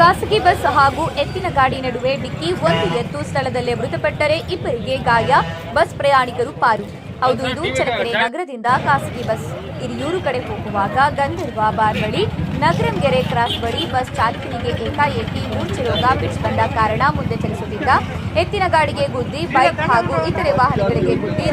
ಖಾಸಗಿ ಬಸ್ ಹಾಗೂ ಎತ್ತಿನ ಗಾಡಿ ನಡುವೆ ಡಿಕ್ಕಿ ಒಂದು ಎತ್ತು ಸ್ಥಳದಲ್ಲೇ ಮೃತಪಟ್ಟರೆ ಇಬ್ಬರಿಗೆ ಗಾಯ. ಬಸ್ ಪ್ರಯಾಣಿಕರು ಪಾರು. ಹೌದು, ಇದು ಚಳ್ಳಕೆರೆ ನಗರದಿಂದ ಖಾಸಗಿ ಬಸ್. ಹಿರಿಯೂರು ಕಡೆ ಹೋಗುವಾಗ ಗಂಧರ್ವ ಬಾರ್ ಬಳಿ ನಗರಂಗೆರೆ ಕ್ರಾಸ್ ಬಳಿ ಬಸ್ ಚಾಲಕನಿಗೆ ಏಕಾಏಕಿ ಮೂರ್ಛೆ ರೋಗ ಬಿಡಿಸಿಕೊಂಡ ಕಾರಣ ಮುಂದೆ ಚಲಿಸುತ್ತಿದ್ದ. ಎತ್ತಿನ ಗಾಡಿಗೆ ಗುದ್ದಿ, ಬೈಕ್ ಹಾಗೂ ಇತರೆ ವಾಹನಗಳಿಗೆ ಗುದ್ದಿ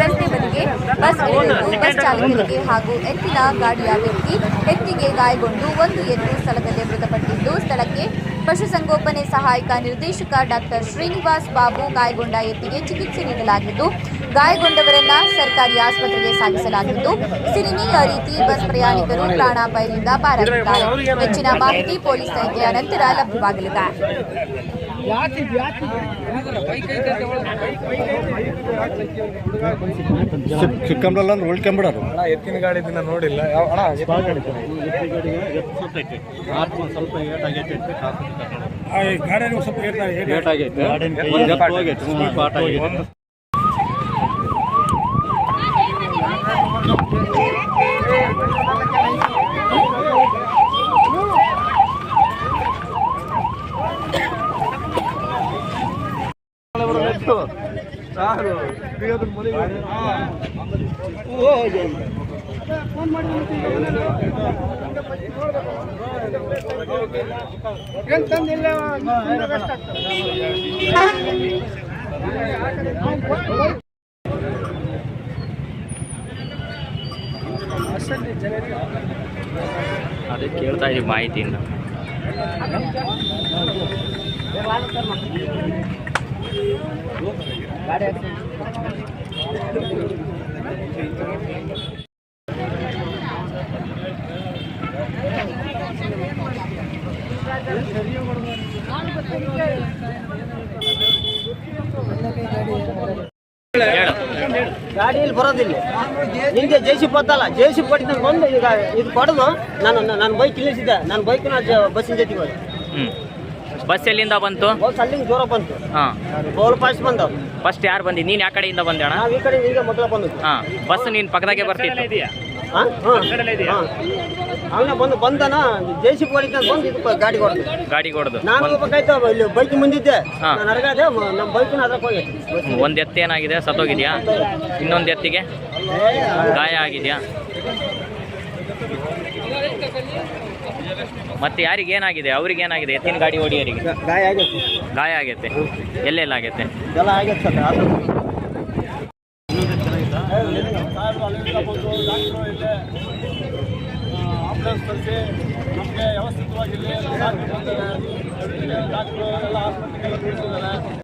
ಬಸ್ ಇಳಿದಿದ್ದು ಬಸ್ ಚಾಲಕರಿಗೆ ಹಾಗೂ ಎತ್ತಿನ ಗಾಡಿಯ ವ್ಯಕ್ತಿ ಎತ್ತಿಗೆ ಗಾಯಗೊಂಡು ಒಂದು ಎತ್ತು ಸ್ಥಳದಲ್ಲೇ ಮೃತಪಟ್ಟಿದ್ದು. ಸ್ಥಳಕ್ಕೆ ಪಶುಸಂಗೋಪನೆ ಸಹಾಯಕ ನಿರ್ದೇಶಕ ಡಾಕ್ಟರ್ ಶ್ರೀನಿವಾಸ್ ಬಾಬು ಗಾಯಗೊಂಡ ಎತ್ತಿಗೆ ಚಿಕಿತ್ಸೆ ನೀಡಲಾಗಿದ್ದು ಗಾಯಗೊಂಡವರನ್ನ ಸರ್ಕಾರಿ ಆಸ್ಪತ್ರೆಗೆ ಸಾಗಿಸಲಾಗಿದ್ದು ಸಿರಿನೀಯ ರೀತಿ ಬಸ್ ಪ್ರಯಾಣಿಕರು ಪ್ರಾಣಾಪಾಯದಿಂದ ಪಾರಾಗಿದ್ದಾರೆ. ಹೆಚ್ಚಿನ ಮಾಹಿತಿ ಪೊಲೀಸ್ ತನಿಖೆಯ ನಂತರ ಲಭ್ಯವಾಗಲಿದೆ. ಚಿಕ್ಕಂಬ್ರಲ್ಲ ಅಂದ್ರೆ ಉಳ್ಕೊಂಬಿಡೋರು ಅಣ್ಣ ಎತ್ತಿನ ಗಾಡಿ ದಿನ ನೋಡಿಲ್ಲ ಅಣ್ಣ ಎತ್ತಿನ ಗಾಡಿ ಸ್ವಲ್ಪ ಗಾಡಿ ಏಟ್ ಆಗೈತೆ ಹೋಗೈತೆ ಸ್ವಲ್ಪ ಆಟ ಆಗೈತೆ ಅದೇ ಕೇಳ್ತಾ ಇದೀವಿ ಮಾಹಿತಿಯಿಂದ. ಗಾಡಿಯಲ್ಲಿ ಬರೋದಿಲ್ಲ. ನಿಂಗೆ ಜೆ ಸಿ ಬತ್ತಲ್ಲ ಜೆ ಸಿ ಕೊಟ್ಟು ನಾನು ಬಂದು ಈಗ ಇದು ಕೊಡೋದು. ನಾನು ನನ್ನ ಬೈಕ್ ಇಲ್ಲಿಸಿದ್ದೆ ನನ್ನ ಬೈಕ್ ಬಸ್ಸಿನ ಜೊತೆಗೆ ಹೋದೆ. ಬಸ್ ಎಲ್ಲಿಂದ ಬಂತು? ಬಸ್ ಅಲ್ಲಿಂದ ದೂರ ಬಂತು. ಹಾಂ. ಬೋಲ್ ಪಾಸ್ ಬಂದವು ಫಸ್ಟ್ ಯಾರು ಬಂದಿ? ನೀನು ಯಾವ ಕಡೆಯಿಂದ ಬಂದೆ ಅಣ್ಣ? ನಾವು ಈ ಕಡೆ ಈಗ ಮೊದಲ ಬಂದದ್ದು ಹಾಂ ಬಸ್ ನೀನು ಪಕ್ಕದಾಗೆ ಬರ್ತಿತ್ತು. ಹಾಂ ಹಾಂ. ಅವನ ಬಂದು ಬಂದನ ಜೆ ಸಿ ಕೊಡಿತ ಬಂದು ಇದು ಗಾಡಿ ಹೊಡೆದು ಗಾಡಿ ಹೊಡೆದು ನಾನು ಹೋಗ್ಬೇಕಾಯ್ತು ಇಲ್ಲಿ ಬೈಕ್ ಮುಂದಿದ್ದೆ. ಹಾ. ನಾನು ಅರಗಾದೆ ನಮ್ಮ ಬೈಕ್ನ ಅದ್ರಾಗ ಹೋಗಿ ಒಂದು ಎತ್ತು ಏನಾಗಿದೆ? ಸತ್ತೋಗಿದ್ಯಾ? ಇನ್ನೊಂದು ಎತ್ತಿಗೆ? ಗಾಯ ಆಗಿದೆಯಾ? ಮತ್ತೆ ಯಾರಿಗೆ ಏನಾಗಿದೆ? ಅವ್ರಿಗೆ ಏನಾಗಿದೆ? ಎತ್ತಿನ ಗಾಡಿ ಹೊಡಿಯೋರಿಗೆ ಗಾಯ ಆಗೈತೆ. ಗಾಯ ಆಗೈತೆ. ಎಲ್ಲೆಲ್ಲ ಆಗೈತೆ? ಎಲ್ಲ ಆಗೈತೆ ಸರ್ ಅದು ಆಂಬುಲೆನ್ಸ್ ಕಳಿಸಿ ನಮಗೆ ವ್ಯವಸ್ಥಿತವಾಗಿ ಇಲ್ಲಿ ಡಾಕ್ಟ್ರು ಎಲ್ಲ ಆಸ್ಪತ್ರೆಗೆಲ್ಲ ತಿಳಿಸಿದ್ದಾರೆ